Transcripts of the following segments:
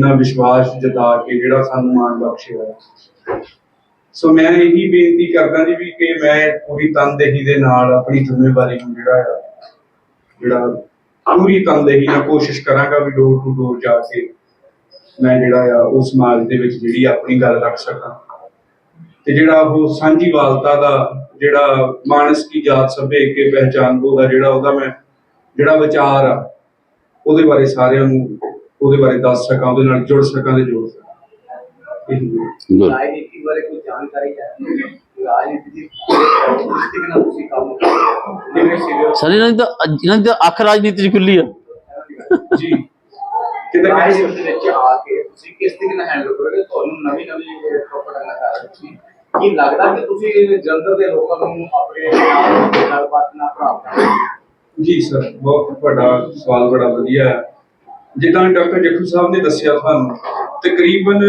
ਇੰਨਾ ਵਿਸ਼ਵਾਸ ਜਤਾ ਕੇ ਜਿਹੜਾ ਸਾਨੂੰ ਮਾਣ ਬਖਸ਼ਿਆ ਹੈ। ਸੋ ਮੈਂ ਇਹੀ ਬੇਨਤੀ ਕਰਦਾ ਜੀ ਵੀ ਕਿ ਮੈਂ ਪੂਰੀ ਤਨਦੇਹੀ ਦੇ ਨਾਲ ਆਪਣੀ ਜ਼ਿੰਮੇਵਾਰੀ ਨੂੰ ਜਿਹੜਾ ਆ, ਜਿਹੜਾ ਪੂਰੀ ਤਨਦੇਹੀ ਨਾਲ ਕੋਸ਼ਿਸ਼ ਕਰਾਂਗਾ ਵੀ ਡੋਰ ਟੂ ਡੋਰ ਜਾ ਕੇ ਮੈਂ ਜਿਹੜਾ ਆ ਉਹ ਸਮਾਜ ਦੇ ਵਿੱਚ ਜਿਹੜੀ ਆਪਣੀ ਗੱਲ ਰੱਖ ਸਕਾਂ ਤੇ ਜਿਹੜਾ ਉਹ ਸਾਂਝੀਵਾਲਤਾ ਦਾ ਜਿਹੜਾ ਮਾਨਸ ਕੀ ਜਾਤ ਸਭੇ ਕੇ ਪਹਿਚਾਨ ਦਾ ਜਿਹੜਾ ਉਹਦਾ ਮੈਂ, ਜਿਹੜਾ ਵਿਚਾਰ ਆ, ਉਹਦੇ ਬਾਰੇ ਸਾਰਿਆਂ ਨੂੰ ਉਹਦੇ ਬਾਰੇ ਦੱਸ ਸਕਾਂ ਉਹਦੇ ਨਾਲ ਜੁੜ ਸਕਾਂ ਤੇ ਜੋੜ ਸਕਾਂ। ਇਹੀ ਹੈ। ਰਾਜਨੀਤੀ ਬਾਰੇ ਕੋਈ ਜਾਣਕਾਰੀ ਹੈ? ਰਾਜਨੀਤੀ ਦੀ ਦ੍ਰਿਸ਼ਟੀ ਨਾਲ ਤੁਸੀਂ ਕੰਮ ਕਰਦੇ ਹੋ? ਕਿਵੇਂ ਸੀਰੀਅਸ ਸਰ ਇਹਨਾਂ ਦੀ ਤਾਂ ਇਹਨਾਂ ਦੀ ਤਾਂ ਅੱਖ ਰਾਜਨੀਤੀ ਚ ਖੁੱਲੀ ਆ। ਜੀ। ਕਿਤੇ ਰਾਜਨੀਤੀ ਦੇ ਵਿੱਚ ਆ ਕੇ ਤੁਸੀਂ ਕਿਸ ਤਰੀਕੇ ਨਾਲ ਹੈਂਡਲ ਕਰੋਗੇ? ਤੁਹਾਨੂੰ ਨਵੀਂ ਨਵੀਂ ਪ੍ਰੋਪਗੈਂਡਾ ਕਰ ਰਹੇ ਤੁਸੀਂ ਕੀ ਲੱਗਦਾ ਕਿ ਤੁਸੀਂ ਜਨਤਾ ਦੇ ਲੋਕਾਂ ਨੂੰ ਆਪਣੇ ਨਾਲ ਗੱਲਬਾਤ ਨਾਲ ਭਰਾਵ ਜੀ ਸਰ ਬਹੁਤ ਵੱਡਾ ਸਵਾਲ ਬੜਾ ਵਧੀਆ ਹੈ। ਜਿੱਦਾਂ ਡਾਕਟਰ ਜੱਖੂ ਸਾਹਿਬ ਨੇ ਦੱਸਿਆ ਤੁਹਾਨੂੰ ਤਕਰੀਬਨ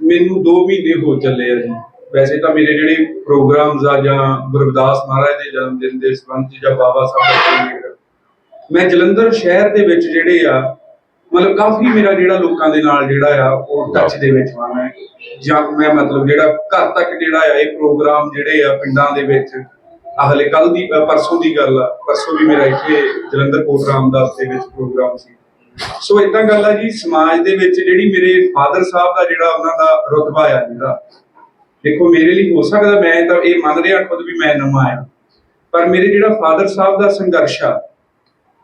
ਮੈਨੂੰ 2 ਮਹੀਨੇ ਹੋ ਚੱਲੇ ਆ ਜੀ। ਵੈਸੇ ਤਾਂ ਮੇਰੇ ਜਿਹੜੇ ਪ੍ਰੋਗਰਾਮਸ ਆ ਜਾਂ ਗੁਰਦਾਸ ਮਹਾਰਾਜ ਦੇ ਜਨਮ ਦਿਨ ਦੇ ਸੰਬੰਧ 'ਚ ਜਾਂ ਬਾਬਾ ਸਾਹਿਬ ਦੇ ਮੈਂ ਜਲੰਧਰ ਸ਼ਹਿਰ ਦੇ ਵਿੱਚ ਜਿਹੜੇ ਆ ਮਤਲਬ ਕਾਫੀ ਮੇਰਾ ਜਿਹੜਾ ਲੋਕਾਂ ਦੇ ਨਾਲ ਜਿਹੜਾ ਆ ਉਹ ਟੱਚ ਦੇ ਵਿੱਚ ਆ ਮੈਂ। ਜਾਂ ਮੈਂ ਮਤਲਬ ਜਿਹੜਾ ਘਰ ਤੱਕ ਜਿਹੜਾ ਆ ਇਹ ਪ੍ਰੋਗਰਾਮ ਜਿਹੜੇ ਆ ਪਿੰਡਾਂ ਦੇ ਵਿੱਚ ਆਹ ਹਲੇ ਕੱਲ ਦੀ ਅ, ਪਰਸੋਂ ਦੀ ਗੱਲ ਆ ਪਰਸੋਂ ਵੀ ਮੇਰਾ ਇੱਥੇ ਜਲੰਧਰ ਕੋਟ ਰਾਮਦਾਸ ਦੇ ਵਿੱਚ ਪ੍ਰੋਗਰਾਮ ਸੀ। ਸੋ ਇਦਾਂ ਗੱਲ ਆ ਜੀ, ਸਮਾਜ ਦੇ ਵਿੱਚ ਜਿਹੜੀ ਮੇਰੇ ਫਾਦਰ ਸਾਹਿਬ ਦਾ ਜਿਹੜਾ ਉਹਨਾਂ ਦਾ ਰੁਤਬਾ ਆ ਜਿਹੜਾ, ਦੇਖੋ ਮੇਰੇ ਲਈ ਹੋ ਸਕਦਾ ਮੈਂ ਤਾਂ ਇਹ ਮੰਨ ਰਿਹਾ ਖੁਦ ਵੀ ਮੈਂ ਨਵਾਂ ਆ ਪਰ ਮੇਰੇ ਜਿਹੜਾ ਫਾਦਰ ਸਾਹਿਬ ਦਾ ਸੰਘਰਸ਼ ਆ,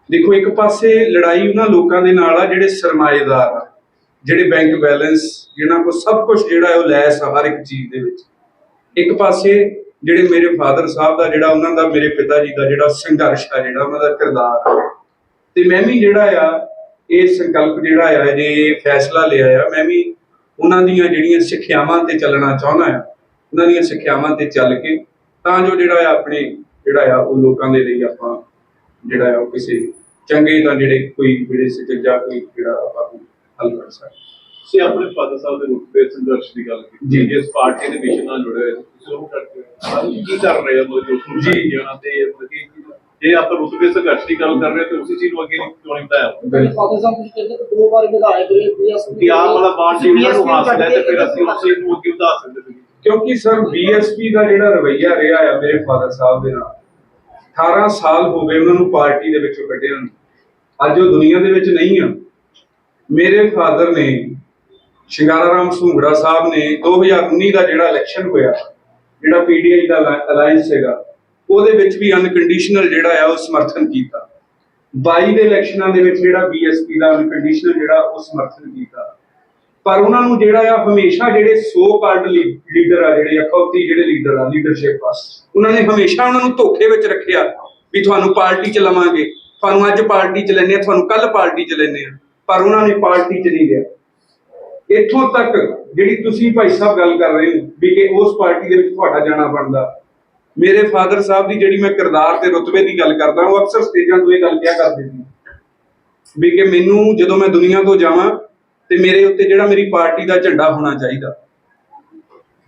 ਦੇਖੋ ਇੱਕ ਪਾਸੇ ਲੜਾਈ ਉਹਨਾਂ ਲੋਕਾਂ ਦੇ ਨਾਲ ਆ ਜਿਹੜੇ ਸਰਮਾਏਦਾਰ ਆ, ਜਿਹੜੇ ਬੈਂਕ ਬੈਲੈਂਸ ਜਿਨ੍ਹਾਂ ਕੋਲ ਸਭ ਕੁਝ ਜਿਹੜਾ ਉਹ ਲੈਸ ਆ ਹਰ ਇੱਕ ਚੀਜ਼ ਦੇ ਵਿੱਚ। ਇੱਕ ਪਾਸੇ ਜਿਹੜੇ ਮੇਰੇ ਫਾਦਰ ਸਾਹਿਬ ਦਾ ਜਿਹੜਾ ਉਹਨਾਂ ਦਾ ਮੇਰੇ ਪਿਤਾ ਜੀ ਦਾ ਜਿਹੜਾ ਸੰਘਰਸ਼ ਆ, ਜਿਹੜਾ ਉਹਨਾਂ ਦਾ ਕਿਰਦਾਰ ਆ, ਤੇ ਮੈਂ ਵੀ ਜਿਹੜਾ ਆ ਇਹ ਸੰਕਲਪ ਜਿਹੜਾ ਆ ਜੇ ਫੈਸਲਾ ਲਿਆ ਆ। ਮੈਂ ਵੀ ਉਹਨਾਂ ਦੀਆਂ ਜਿਹੜੀਆਂ ਸਿੱਖਿਆਵਾਂ ਤੇ ਚੱਲਣਾ ਚਾਹੁੰਦਾ ਆ ਉਹਨਾਂ ਦੀਆਂ ਸਿੱਖਿਆਵਾਂ ਤੇ ਚੱਲ ਕੇ ਤਾਂ ਜੋ ਜਿਹੜਾ ਆ ਆਪਣੇ ਜਿਹੜਾ ਆ ਉਹ ਲੋਕਾਂ ਦੇ ਲਈ ਆਪਾਂ ਜਿਹੜਾ ਆ ਉਹ ਕਿਸੇ ਚੰਗੇ ਤਾਂ ਜਿਹੜੇ ਕੋਈ ਜਿਹੜੇ ਸਿੱਖ ਜਾਂ ਕੋਈ ਜਿਹੜਾ ਆਪਾਂ ਹੱਲ ਕਰ ਸਕਦੇ ਤੁਸੀਂ ਆਪਣੇ ਫਾਦਰ ਸਾਹਿਬ ਦੇ ਰੁਤਬੇ ਸੰਘਰਸ਼ ਦੀ ਗੱਲ ਕੀਤੀ। ਜੀ। ਜਿਸ ਪਾਰਟੀ ਦੇ ਮਿਸ਼ਨ ਨਾਲ ਜੁੜੇ ਹੋਏ ਉਹ ਕਰਦੇ ਕੀ ਕਰ ਰਹੇ ਹੋ। ਜੀ ਉਹਨਾਂ ਤੇ ਰੁਤਬੇ ਸੰਘਰਸ਼ ਦੀ ਗੱਲ ਕਰ ਰਹੇ ਹੋ ਤਾਂ ਉਸੇ ਚੀਜ਼ ਨੂੰ ਅੱਗੇ ਕਿਉਂ ਨਹੀਂ ਵਧਾਇਆ? ਬਿਲਕੁਲ ਫਾਦਰ ਸਾਹਿਬ ਤੁਸੀਂ ਕਹਿੰਦੇ ਕਿ ਦੋ ਵਾਰ ਵਿਧਾਇਕ ਰਹੇ ਬੀਐਸਪੀ ਕਿ ਆਹ ਵਾਲਾ ਬਾਣ ਜੀ ਉਹਨਾਂ ਨੂੰ ਹਾਸਲ ਹੈ ਤੇ ਫਿਰ ਅਸੀਂ ਉਸ ਚੀਜ਼ ਨੂੰ ਅੱਗੇ ਵਧਾ ਸਕਦੇ ਕਿਉਂਕਿ ਸਰ ਬੀਐਸਪੀ ਦਾ ਜਿਹੜਾ ਰਵਈਆ ਰਿਹਾ ਆ ਮੇਰੇ ਫਾਦਰ ਸਾਹਿਬ ਦੇ ਨਾਲ 18 ਸਾਲ ਹੋ ਗਏ ਉਹਨਾਂ ਨੂੰ ਪਾਰਟੀ ਦੇ ਵਿੱਚੋਂ ਕੱਢਿਆ ਨੂੰ। ਅੱਜ ਉਹ ਦੁਨੀਆ ਦੇ ਵਿੱਚ ਨਹੀਂ ਆ। ਮੇਰੇ ਫਾਦਰ ਨੇ ਸ਼ਿੰਗਾਰਾ ਰਾਮ ਸੂੰਗੜਾ ਸਾਹਿਬ ਨੇ 2019 ਦਾ ਜਿਹੜਾ ਇਲੈਕਸ਼ਨ ਹੋਇਆ ਜਿਹੜਾ ਪੀਡੀਆਈ ਦਾ ਅਲਾਈਅੰਸ ਹੈਗਾ ਉਹਦੇ ਵਿੱਚ ਵੀ ਅਨਕੰਡੀਸ਼ਨਲ ਜਿਹੜਾ ਆ ਉਹ ਸਮਰਥਨ ਕੀਤਾ। 22 ਦੇ ਇਲੈਕਸ਼ਨਾਂ ਦੇ ਵਿੱਚ ਜਿਹੜਾ ਬੀਐਸਪੀ ਦਾ ਅਨਕੰਡੀਸ਼ਨਲ ਜਿਹੜਾ ਉਹ ਸਮਰਥਨ ਕੀਤਾ। ਪਰ ਉਹਨਾਂ ਨੂੰ ਜਿਹੜਾ ਆ ਹਮੇਸ਼ਾ ਜਿਹੜੇ ਸੋ ਕਾਲਡ ਲੀਡਰ ਆ ਜਿਹੜੇ ਅਖੌਤੀ ਜਿਹੜੇ ਲੀਡਰ ਆ ਲੀਡਰਸ਼ਿਪ ਆ, ਉਹਨਾਂ ਨੇ ਹਮੇਸ਼ਾ ਉਹਨਾਂ ਨੂੰ ਧੋਖੇ ਵਿੱਚ ਰੱਖਿਆ ਵੀ ਤੁਹਾਨੂੰ ਪਾਰਟੀ ਚ ਲਵਾਂਗੇ, ਤੁਹਾਨੂੰ ਅੱਜ ਪਾਰਟੀ ਚ ਲੈਣੇ ਆ, ਤੁਹਾਨੂੰ ਕੱਲ ਪਾਰਟੀ ਚ ਲੈਣੇ ਆ, ਪਰ ਉਹਨਾਂ ਨੇ ਪਾਰਟੀ ਚ ਨਹੀਂ ਲਿਆ। ਇੱਥੋਂ ਤੱਕ ਜਿਹੜੀ ਤੁਸੀਂ ਭਾਈ ਸਾਹਿਬ ਗੱਲ ਕਰ ਰਹੇ ਹੋ ਵੀ ਕਿ ਉਸ ਪਾਰਟੀ ਦੇ ਵਿੱਚ ਤੁਹਾਡਾ ਜਾਣਾ ਬਣਦਾ ਮੇਰੇ ਫਾਦਰ ਸਾਹਿਬ ਦੀ ਜਿਹੜੀ ਮੈਂ ਕਿਰਦਾਰ ਤੇ ਰੁਤਬੇ ਦੀ ਗੱਲ ਕਰਦਾ ਉਹ ਅਕਸਰ ਸਟੇਜਾਂ ਤੋਂ ਇਹ ਗੱਲ ਕਿਹਾ ਕਰਦੇ ਸੀ। ਵੀ ਕਿ ਮੈਨੂੰ ਜਦੋਂ ਮੈਂ ਦੁਨੀਆ ਤੋਂ ਜਾਵਾਂ ਤੇ ਮੇਰੇ ਉੱਤੇ ਜਿਹੜਾ ਮੇਰੀ ਪਾਰਟੀ ਦਾ ਝੰਡਾ ਹੋਣਾ ਚਾਹੀਦਾ।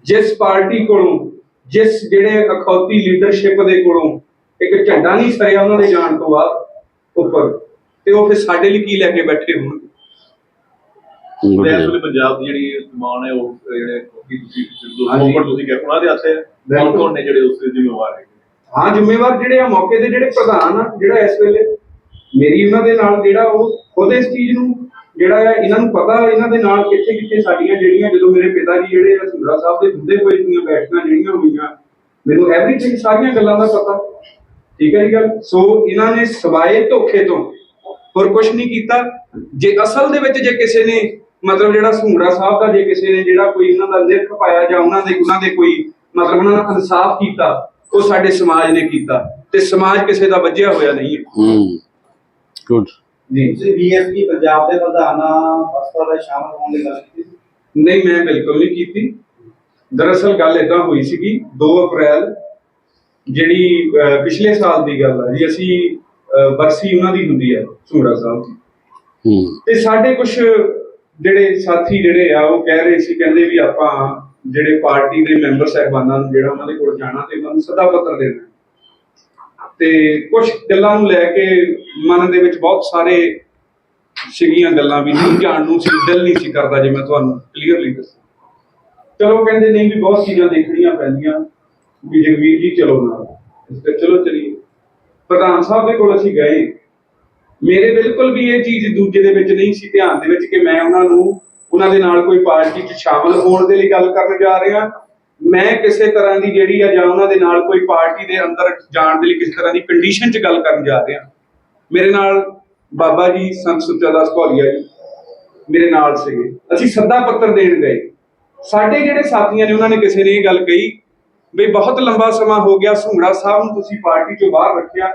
ਜਿਸ ਪਾਰਟੀ ਕੋਲੋਂ ਜਿਸ ਜਿਹੜੇ ਅਖੌਤੀ ਲੀਡਰਸ਼ਿਪ ਦੇ ਕੋਲੋਂ ਇੱਕ ਝੰਡਾ ਨਹੀਂ ਸਰਿਆ ਉਹਨਾਂ ਦੇ ਜਾਣ ਤੋਂ ਬਾਅਦ ਉੱਪਰ ਤੇ ਉਹ ਫਿਰ ਸਾਡੇ ਲਈ ਕੀ ਲੈ ਕੇ ਬੈਠੇ ਹੋਣਗੇ ਤੇ ਇਸ ਵੇਲੇ ਪੰਜਾਬ ਦੀ ਜਿਹੜੀ ਜ਼ਮਾਨ ਹੈ ਉਹ ਜਿਹੜੇ ਤੁਸੀਂ। ਦੋਸਤੋ ਤੁਸੀਂ ਕਹਿੰਦੇ ਉਹਨਾਂ ਦੇ ਹੱਥ ਹੈ। ਕੌਣ। ਕੌਣ ਨੇ ਜਿਹੜੇ ਉਸ ਦੇ ਜ਼ਿੰਮੇਵਾਰ ਹੈ ਹਾਂ ਜ਼ਿੰਮੇਵਾਰ ਜਿਹੜੇ ਆ ਮੌਕੇ ਦੇ ਜਿਹੜੇ ਪ੍ਰਧਾਨ ਆ ਜਿਹੜਾ ਇਸ ਵੇਲੇ ਮੇਰੀ ਉਹਨਾਂ ਦੇ ਨਾਲ ਜਿਹੜਾ ਉਹ ਖੁਦ ਇਸ ਚੀਜ਼ ਨੂੰ ਜਿਹੜਾ ਆ ਇਹਨਾਂ ਨੂੰ ਪਤਾ ਇਹਨਾਂ ਦੇ ਨਾਲ ਕਿੱਥੇ ਕਿੱਥੇ ਸਾਡੀਆਂ ਜਿਹੜੀਆਂ ਜਦੋਂ ਮੇਰੇ ਪਿਤਾ ਜੀ ਜਿਹੜੇ ਆ ਸੁੰਦਰਾ ਸਾਹਿਬ ਦੇ ਹੁੰਦੇ ਹੋਏ ਦੀਆਂ ਬੈਠਕਾਂ ਜਿਹੜੀਆਂ ਹੋਈਆਂ ਮੈਨੂੰ ਐਵਰੀਥਿੰਗ ਸਾਰੀਆਂ ਗੱਲਾਂ ਦਾ ਪਤਾ। ਠੀਕ ਹੈ ਜੀ ਗੱਲ? ਸੋ ਇਹਨਾਂ ਨੇ ਸਵਾਏ ਧੋਖੇ ਤੋਂ ਹੋਰ ਕੁਝ ਨਹੀਂ ਕੀਤਾ। ਜੇ ਅਸਲ ਦੇ ਵਿੱਚ ਜੇ ਕਿਸੇ ਨੇ ਮਤਲਬ ਜਿਹੜਾ ਸੁੰਗੜਾ ਸਾਹਿਬ ਦਾ ਜੇ ਕਿਸੇ ਨੇ ਜਿਹੜਾ ਕੋਈ ਉਹਨਾਂ ਦਾ ਨਿਰਖ ਪਾਇਆ ਜਾਂ ਉਹਨਾਂ ਦੇ ਉਹਨਾਂ ਦੇ ਕੋਈ ਮਤਲਬ ਉਹਨਾਂ ਦਾ ਇਨਸਾਫ ਕੀਤਾ ਉਹ ਸਾਡੇ ਸਮਾਜ ਨੇ ਕੀਤਾ ਤੇ ਸਮਾਜ ਕਿਸੇ ਦਾ ਵੱਜਿਆ ਹੋਇਆ ਨਹੀਂ ਹੈ। ਹੂੰ ਗੁੱਡ ਜੀ। ਤੁਸੀਂ ਬੀਐਸਪੀ ਪੰਜਾਬ ਦੇ ਪ੍ਰਧਾਨਾਂ ਬਸਪਾ ਦਾ ਸ਼ਾਮਲ ਹੋਣ ਦੀ ਗੱਲ ਕੀਤੀ? ਸੀ। ਨਹੀਂ ਮੈਂ ਬਿਲਕੁਲ ਨਹੀਂ ਕੀਤੀ। ਦਰਅਸਲ ਗੱਲ ਇਦਾਂ ਹੋਈ ਸੀਗੀ 2 ਅਪ੍ਰੈਲ ਜਿਹੜੀ ਅਹ, ਪਿਛਲੇ ਸਾਲ ਦੀ ਗੱਲ ਹੈ ਜੀ ਅਸੀਂ ਅਹ, ਬਰਸੀ ਉਹਨਾਂ ਦੀ ਹੁੰਦੀ ਹੈ ਸੁੰਗੜਾ ਸਾਹਿਬ ਦੀ। ਹੂੰ। ਤੇ ਸਾਡੇ ਕੁਝ ਜਿਹੜੇ ਸਾਥੀ ਜਿਹੜੇ ਆ ਉਹ ਕਹਿ ਰਹੇ ਸੀ ਕਹਿੰਦੇ ਵੀ ਆਪਾਂ ਜਿਹੜੇ ਪਾਰਟੀ ਦੇ ਮੈਂਬਰ ਸਹਿਬਾਨਾਂ ਨੂੰ ਜਿਹੜਾ ਉਹਨਾਂ ਦੇ ਕੋਲ ਜਾਣਾ ਤੇ ਉਹਨਾਂ ਨੂੰ ਸਦਾ ਪੱਤਰ ਦੇਣਾ। ਤੇ ਕੁਝ ਗੱਲਾਂ ਨੂੰ ਲੈ ਕੇ ਮਨ ਦੇ ਵਿੱਚ ਬਹੁਤ ਸਾਰੇ ਸੀਗੀਆਂ ਗੱਲਾਂ ਵੀ ਨਹੀਂ ਜਾਣ ਨੂੰ ਸੀ, ਦਿਲ ਨਹੀਂ ਸੀ ਕਰਦਾ ਜੇ ਮੈਂ ਤੁਹਾਨੂੰ ਕਲੀਅਰਲੀ ਦੱਸਾਂ। ਚਲੋ ਕਹਿੰਦੇ ਨਹੀਂ ਵੀ ਬਹੁਤ ਚੀਜ਼ਾਂ ਦੇਖਣੀਆਂ ਪੈਂਦੀਆਂ, ਵੀ ਜਗਵੀਰ ਜੀ ਚਲੋ ਨਾਲ। ਇਸ ਤੇ ਚਲੋ ਚਲੀਏ। ਪ੍ਰਧਾਨ ਸਾਹਿਬ ਦੇ ਕੋਲ ਅਸੀਂ ਗਏ। ਮੇਰੇ ਬਿਲਕੁਲ ਵੀ ਇਹ ਚੀਜ਼ ਦੂਜੇ ਦੇ ਵਿੱਚ ਨਹੀਂ ਸੀ ਧਿਆਨ ਦੇ ਵਿੱਚ ਕਿ ਮੈਂ ਉਹਨਾਂ ਨੂੰ ਉਹਨਾਂ ਦੇ ਨਾਲ ਕੋਈ ਪਾਰਟੀ 'ਚ ਸ਼ਾਮਲ ਹੋਣ ਦੇ ਲਈ ਗੱਲ ਕਰਨ ਜਾ ਰਿਹਾ ਮੈਂ ਕਿਸੇ ਤਰ੍ਹਾਂ ਦੀ ਜਿਹੜੀ ਆ ਜਾਂ ਉਹਨਾਂ ਦੇ ਨਾਲ ਕੋਈ ਪਾਰਟੀ ਦੇ ਅੰਦਰ ਜਾਣ ਦੇ ਲਈ ਕਿਸੇ ਤਰ੍ਹਾਂ ਦੀ ਕੰਡੀਸ਼ਨ 'ਚ ਗੱਲ ਕਰਨ ਜਾ ਰਿਹਾ ਮੇਰੇ ਨਾਲ ਬਾਬਾ ਜੀ, ਸੰਤ ਸੁੱਚਾ ਭੌਲੀਆ ਜੀ, ਮੇਰੇ ਨਾਲ ਸੀਗੇ। ਅਸੀਂ ਸੱਦਾ ਪੱਤਰ ਦੇਣ ਗਏ। ਸਾਡੇ ਜਿਹੜੇ ਸਾਥੀਆਂ ਨੇ, ਉਹਨਾਂ ਨੇ ਕਿਸੇ ਨੇ ਇਹ ਗੱਲ ਕਹੀ ਵੀ ਬਹੁਤ ਲੰਬਾ ਸਮਾਂ ਹੋ ਗਿਆ, ਸੁੰਗੜਾ ਸਾਹਿਬ ਨੂੰ ਤੁਸੀਂ ਪਾਰਟੀ ਚੋਂ ਬਾਹਰ ਰੱਖਿਆ।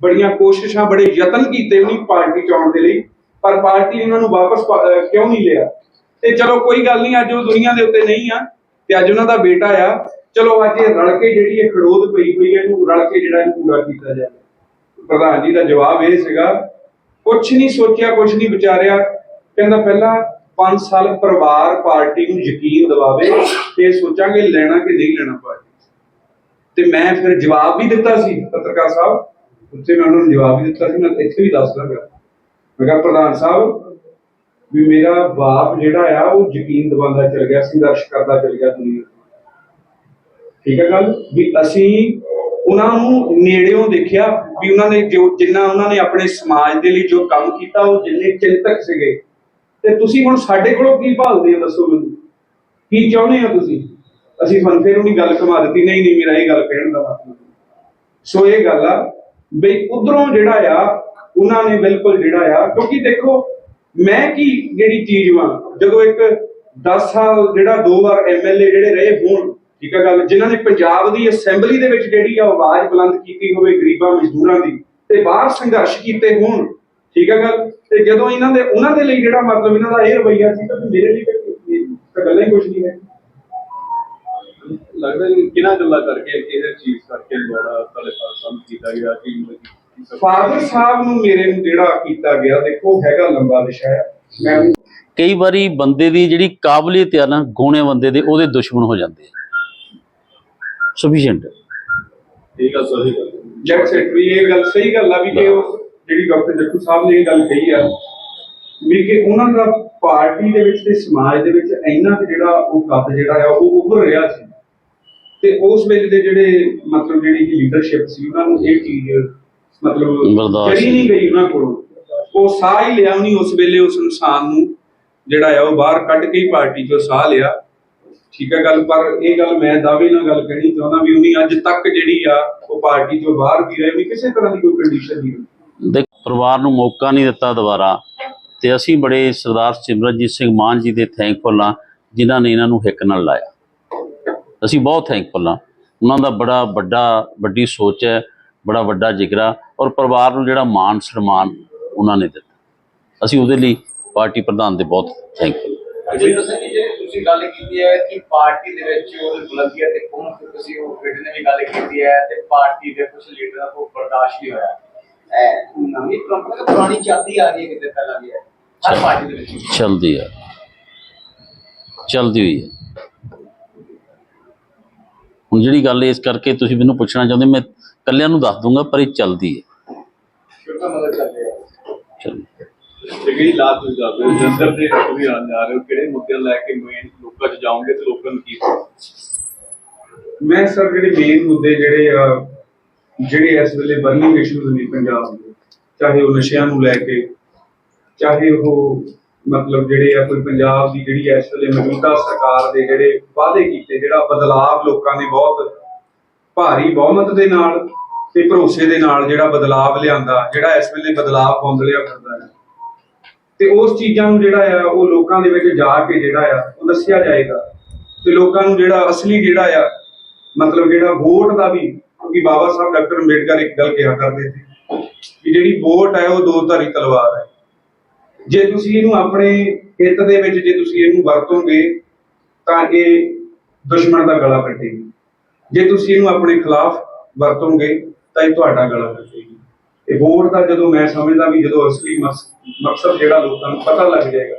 ਬੜੀਆਂ ਕੋਸ਼ਿਸ਼ਾਂ, ਬੜੇ ਯਤਨ ਕੀਤੇ ਉਹਨੀ ਪਾਰਟੀ ਚ ਆਉਣ ਦੇ ਲਈ। ਪਰ ਪਾਰਟੀ ਨੇ ਉਹਨਾਂ ਨੂੰ ਵਾਪਸ ਕਿਉਂ ਨਹੀਂ ਲਿਆ? ਤੇ ਚਲੋ ਕੋਈ ਗੱਲ ਨਹੀਂ, ਅੱਜ ਉਹ ਦੁਨੀਆ ਦੇ ਉੱਤੇ ਨਹੀਂ ਆ, ਤੇ ਅੱਜ ਉਹਨਾਂ ਦਾ ਬੇਟਾ ਆ। ਚਲੋ ਅੱਜ ਇਹ ਰਲ ਕੇ ਜਿਹੜੀ ਇਹ ਖੜੋਦ ਪਈ ਹੋਈ ਹੈ ਇਹਨੂੰ ਰਲ ਕੇ ਜਿਹੜਾ ਇਹਨੂੰ ਪੂਰਾ ਕੀਤਾ ਜਾਵੇ। ਪ੍ਰਧਾਨ ਜੀ ਦਾ ਜਵਾਬ ਇਹ ਸੀਗਾ, ਕੁਛ ਨਹੀਂ ਸੋਚਿਆ, ਕੁਛ ਨਹੀਂ ਵਿਚਾਰਿਆ। ਕਹਿੰਦਾ ਪਹਿਲਾਂ 5 ਸਾਲ ਪਰਿਵਾਰ ਪਾਰਟੀ ਨੂੰ ਯਕੀਨ ਦਿਵਾਵੇ ਤੇ ਸੋਚਾਂਗੇ ਲੈਣਾ ਕਿ ਨਹੀਂ ਲੈਣਾ ਪਾਰਟੀ। ਤੇ ਮੈਂ ਫਿਰ ਜਵਾਬ ਵੀ ਦਿੱਤਾ ਸੀ, ਪੱਤਰਕਾਰ ਸਾਹਿਬ। ਉੱਥੇ ਮੈਂ ਉਹਨਾਂ ਨੂੰ ਜਵਾਬ ਵੀ ਦਿੱਤਾ ਸੀ, ਮੈਂ ਇੱਥੇ ਵੀ ਦੱਸ ਦਾਂਗਾ। ਮੈਂ ਕਿਹਾ, ਪ੍ਰਧਾਨ ਸਾਹਿਬ ਵੀ ਮੇਰਾ ਬਾਪ ਜਿਹੜਾ ਆ, ਉਹ ਯਕੀਨ ਦਿਵਾਉਂਦਾ ਚਲ ਗਿਆ, ਸੰਘਰਸ਼ ਕਰਦਾ ਚਲ ਗਿਆ ਦੁਨੀਆ ਠੀਕ ਹੈ ਗੱਲ? ਵੀ ਅਸੀਂ ਉਹਨਾਂ ਨੂੰ ਨੇੜਿਓਂ ਦੇਖਿਆ ਵੀ ਉਹਨਾਂ ਨੇ ਜੋ ਜਿੰਨਾ ਉਹਨਾਂ ਨੇ ਆਪਣੇ ਸਮਾਜ ਦੇ ਲਈ ਜੋ ਕੰਮ ਕੀਤਾ, ਉਹ ਜਿੰਨੇ ਚਿੰਤਕ ਸੀਗੇ। ਤੇ ਤੁਸੀਂ ਹੁਣ ਸਾਡੇ ਕੋਲੋਂ ਕੀ ਭਾਲਦੇ ਹੋ, ਦੱਸੋ ਮੈਨੂੰ? ਕੀ ਚਾਹੁੰਦੇ ਹੋ ਤੁਸੀਂ? ਅਸੀਂ ਤੁਹਾਨੂੰ ਫੇਰ ਉਹਨੀ ਗੱਲ ਕਮਾ ਦਿੱਤੀ, ਨਹੀਂ ਨਹੀਂ, ਮੇਰਾ ਇਹ ਗੱਲ ਕਹਿਣ ਦਾ ਮਤਲਬ ਸੋ ਇਹ ਗੱਲ ਆ, ਬਈ ਉਧਰੋਂ ਜਿਹੜਾ ਆ, ਉਹਨਾਂ ਨੇ ਬਿਲਕੁਲ ਜਿਹੜਾ ਆ, ਕਿਉਂਕਿ ਦੇਖੋ ਮੈਂ ਕੀ ਜਿਹੜੀ ਚੀਜ਼ ਵਾਂ, ਜਦੋਂ ਇੱਕ 10 ਸਾਲ ਜਿਹੜਾ ਦੋ ਵਾਰ ਐਮਐਲਏ ਜਿਹੜੇ ਰਹੇ ਹੋਣ, ਠੀਕ ਆ ਗੱਲ, ਜਿਨ੍ਹਾਂ ਨੇ ਪੰਜਾਬ ਦੀ ਅਸੈਂਬਲੀ ਦੇ ਵਿੱਚ ਜਿਹੜੀ ਆ ਆਵਾਜ਼ ਬੁਲੰਦ ਕੀਤੀ ਹੋਵੇ ਗਰੀਬਾਂ, ਮਜ਼ਦੂਰਾਂ ਦੀ, ਤੇ ਬਾਹਰ ਸੰਘਰਸ਼ ਕੀਤੇ ਹੋਣ, ਠੀਕ ਆ ਗੱਲ, ਤੇ ਜਦੋਂ ਇਹਨਾਂ ਦੇ, ਉਹਨਾਂ ਦੇ ਲਈ ਜਿਹੜਾ ਮਤਲਬ ਇਹਨਾਂ ਦਾ ਇਹ ਰਵਈਆ ਸੀ, ਤਾਂ ਮੇਰੇ ਲਈ ਤਾਂ- ਗੱਲਾਂ ਹੀ ਕੁਝ ਨਹੀਂ ਹੈ। ਲੱਗਦਾ ਕਿ ਕਿਹਨਾਂ ਗੱਲਾਂ ਕਰਕੇ ਕਿਸੇ ਚੀਜ਼ ਕਰਕੇ ਬੜਾ ਤੁਹਾਡੇ ਪਾਸ ਕੀਤਾ ਗਿਆ, ਕਿ ਫਾਦਰ ਸਾਹਿਬ ਨੂੰ ਮੇਰੇ ਨੂੰ ਜਿਹੜਾ ਕੀਤਾ ਗਿਆ ਦੇਖੋ ਹੈਗਾ ਲੰਬਾ ਵਿਸ਼ਾ ਹੈ। ਮੈਂ ਕਈ ਵਾਰੀ ਬੰਦੇ ਦੀ ਜਿਹੜੀ ਕਾਬਲੀਅਤ ਆ ਨਾ ਗੋਣੇ ਬੰਦੇ ਦੇ ਉਹਦੇ ਦੁਸ਼ਮਣ ਹੋ ਜਾਂਦੇ ਆ। ਸਫੀਸ਼ੀਐਂਟ ਠੀਕ ਆ ਸਹੀ ਗੱਲ। ਜੈਕ ਸੈਕਟਰੀ ਇਹ ਗੱਲ ਸਹੀ ਗੱਲ ਆ ਵੀ ਕਿ ਉਹ ਜਿਹੜੀ ਡਾਕਟਰ ਜੱਖੂ ਸਾਹਿਬ ਨੇ ਇਹ ਗੱਲ ਕਹੀ ਆ ਵੀ ਕਿ ਉਹਨਾਂ ਦਾ ਪਾਰਟੀ ਦੇ ਵਿੱਚ ਤੇ ਸਮਾਜ ਦੇ ਵਿੱਚ ਇੰਨਾ ਕੁ ਜਿਹੜਾ ਉਹ ਕੱਦ ਜਿਹੜਾ ਆ ਉਹ ਉੱਭਰ ਰਿਹਾ ਸੀ। ਤੇ ਉਸ ਵੇਲੇ ਦੇ ਜਿਹੜੇ ਮਤਲਬ ਜਿਹੜੀ ਲੀਡਰਸ਼ਿਪ ਸੀ ਉਹਨਾਂ ਨੂੰ ਇਹ ਚੀਜ਼ ਮਤਲਬ ਬਰਦਾਸ਼ਤ ਕਰੀ ਨਹੀਂ ਗਈ ਉਹਨਾਂ ਕੋਲੋਂ। ਉਹ ਸਾਹ ਹੀ ਲਿਆ ਨਹੀਂ ਉਸ ਵੇਲੇ ਉਸ ਇਨਸਾਨ ਨੂੰ ਜਿਹੜਾ ਆ ਉਹ ਬਾਹਰ ਕੱਢ ਕੇ ਹੀ ਪਾਰਟੀ ਚੋਂ ਸਾਹ ਲਿਆ। ਠੀਕ ਹੈ ਗੱਲ ਪਰ ਇਹ ਗੱਲ ਮੈਂ ਦਾਅਵੇ ਨਾਲ ਗੱਲ ਕਹਿਣੀ ਚਾਹੁੰਦਾ ਵੀ ਉਹਨੇ ਅੱਜ ਤੱਕ ਜਿਹੜੀ ਆ ਉਹ ਪਾਰਟੀ ਤੋਂ ਬਾਹਰ ਵੀ ਰਹੇ ਵੀ ਕਿਸੇ ਤਰ੍ਹਾਂ ਦੀ ਕੋਈ ਕੰਡੀਸ਼ਨ ਨਹੀਂ ਹੋਈ ਦੇਖ ਪਰਿਵਾਰ ਨੂੰ ਮੌਕਾ ਨਹੀਂ ਦਿੱਤਾ ਦੁਬਾਰਾ। ਤੇ ਅਸੀਂ ਬੜੇ ਸਰਦਾਰ ਸਿਮਰਨਜੀਤ ਸਿੰਘ ਮਾਨ ਜੀ ਦੇ ਥੈਂਕਫੁਲ ਹਾਂ ਜਿਨ੍ਹਾਂ ਨੇ ਇਹਨਾਂ ਨੂੰ ਹਿੱਕ ਨਾਲ ਲਾਇਆ। ਅਸੀਂ ਬਹੁਤ ਥੈਂਕਫੁਲ ਹਾਂ। ਉਹਨਾਂ ਦਾ ਬੜਾ ਵੱਡਾ ਵੱਡੀ ਸੋਚ ਹੈ। ਬੜਾ ਵੱਡਾ ਜਿਗਰਾ ਔਰ ਪਰਿਵਾਰ ਨੂੰ ਜਿਹੜਾ ਮਾਣ ਸਨਮਾਨ ਉਹਨਾਂ ਨੇ ਦਿੱਤਾ। ਅਸੀਂ ਉਹਦੇ ਲਈ ਪਾਰਟੀ ਪ੍ਰਧਾਨ ਦੇ ਬਹੁਤ ਅਜੇ ਤੁਸੀਂ ਜਿਹੜੀ ਤੁਸੀਂ ਗੱਲ ਕੀਤੀ ਹੈ ਕਿ ਪਾਰਟੀ ਦੇ ਵਿੱਚ ਉਹਦੀ ਬੁਲੰਦੀਆਂ ਤੇ ਪਹੁੰਚ ਤੁਸੀਂ ਉਹ ਬੇਟੇ ਨੇ ਵੀ ਗੱਲ ਕੀਤੀ ਹੈ ਤੇ ਪਾਰਟੀ ਦੇ ਕੁਝ ਲੀਡਰਾਂ ਤੋਂ ਬਰਦਾਸ਼ਤ ਨਹੀਂ ਹੋਇਆ। ਇਹ ਨਵੀਂ ਪਰੰਪਰਾ ਤਾਂ ਪੁਰਾਣੀ ਚੱਲਦੀ ਆ ਰਹੀ ਹੈ ਕਿਤੇ ਪਹਿਲਾਂ ਵੀ ਹੈ ਹਰ ਪਾਰਟੀ ਦੇ ਵਿੱਚ। ਚਲਦੀ ਹੈ ਚਲਦੀ ਹੋਈ ਹੈ। ਹੁਣ ਜਿਹੜੀ ਗੱਲ ਇਸ ਕਰਕੇ ਤੁਸੀਂ ਮੈਨੂੰ ਪੁੱਛਣਾ ਚਾਹੁੰਦੇ ਮੈਂ ਕੱਲਿਆਂ ਨੂੰ ਦੱਸ ਦੂੰਗਾ ਪਰ ਇਹ ਚਲਦੀ ਹੈ। ਸ਼ੁਰੂ ਤੋਂ ਮਦਦ ਕਰਦੇ ਆ ਚਲਦੀ ਤੇ ਕਿਹੜੀ ਲਾਭ ਤੁਸੀਂ ਦੱਸਦੇ ਹੋ? ਜੰਦਰ ਦੇ ਵੀ ਆਉਣ ਜਾ ਰਹੇ ਹੋ। ਕਿਹੜੇ ਮੁੱਦੇ ਲੈ ਕੇ ਮੇਨ ਲੋਕਾਂ 'ਚ ਜਾਓਗੇ ਤੇ ਲੋਕਾਂ ਨੂੰ ਕੀ ਮੈਂ ਸਰ ਜਿਹੜੇ ਮੇਨ ਮੁੱਦੇ ਜਿਹੜੇ ਆ ਜਿਹੜੇ ਇਸ ਵੇਲੇ ਬਰਨਿੰਗ ਇਸ਼ੂਜ਼ ਨੇ ਪੰਜਾਬ ਦੇ ਚਾਹੇ ਉਹ ਨਸ਼ਿਆਂ ਨੂੰ ਲੈ ਕੇ ਚਾਹੇ ਉਹ ਮਤਲਬ ਜਿਹੜੇ ਆ ਕੋਈ ਪੰਜਾਬ ਦੀ ਜਿਹੜੀ ਇਸ ਵੇਲੇ ਮੌਜੂਦਾ ਸਰਕਾਰ ਦੇ ਜਿਹੜੇ ਵਾਅਦੇ ਕੀਤੇ, ਜਿਹੜਾ ਬਦਲਾਵ ਲੋਕਾਂ ਨੇ ਬਹੁਤ ਭਾਰੀ ਬਹੁਮਤ ਦੇ ਨਾਲ ਤੇ ਭਰੋਸੇ ਦੇ ਨਾਲ ਜਿਹੜਾ ਬਦਲਾਵ ਲਿਆਂਦਾ, ਜਿਹੜਾ ਇਸ ਵੇਲੇ ਬਦਲਾਵ ਪੌਂਦਲਿਆ ਕਰਦਾ ਹੈ। ਤੇ ਉਸ ਚੀਜ਼ਾਂ ਨੂੰ ਜਿਹੜਾ ਆ, ਉਹ ਲੋਕਾਂ ਦੇ ਵਿੱਚ ਜਾ ਕੇ ਜਿਹੜਾ ਆ, ਉਹ ਦੱਸਿਆ ਜਾਏਗਾ। ਤੇ ਲੋਕਾਂ ਨੂੰ ਜਿਹੜਾ ਅਸਲੀ ਜਿਹੜਾ ਆ, ਮਤਲਬ ਜਿਹੜਾ ਵੋਟ ਦਾ ਵੀ, ਕਿਉਂਕਿ ਬਾਬਾ ਸਾਹਿਬ ਡਾਕਟਰ ਅੰਬੇਡਕਰ ਇੱਕ ਗੱਲ ਕਿਹਾ ਕਰਦੇ ਸੀ ਕਿ ਜਿਹੜੀ ਵੋਟ ਹੈ, ਉਹ ਦੋ ਧਾਰੀ ਤਲਵਾਰ ਹੈ। ਜੇ ਤੁਸੀਂ ਇਹਨੂੰ ਆਪਣੇ ਹਿੱਤ ਦੇ ਵਿੱਚ ਜੇ ਤੁਸੀਂ ਇਹਨੂੰ ਵਰਤੋਗੇ, ਤਾਂ ਇਹ ਦੁਸ਼ਮਣ ਦਾ ਗਲਾ ਕੱਟੇਗੀ ਜੇ ਤੁਸੀਂ ਇਹਨੂੰ ਆਪਣੇ ਖਿਲਾਫ ਵਰਤੋਗੇ, ਤਾਂ ਇਹ ਤੁਹਾਡਾ ਗਲਾ ਕੱਟੇਗੀ ਇਹ ਵੋਟ ਦਾ ਜਦੋਂ ਮੈਂ ਸਮਝਦਾ ਵੀ ਜਦੋਂ ਅਸਲੀ ਮਕਸਦ ਜਿਹੜਾ ਲੋਕਾਂ ਨੂੰ ਪਤਾ ਲੱਗ ਜਾਏਗਾ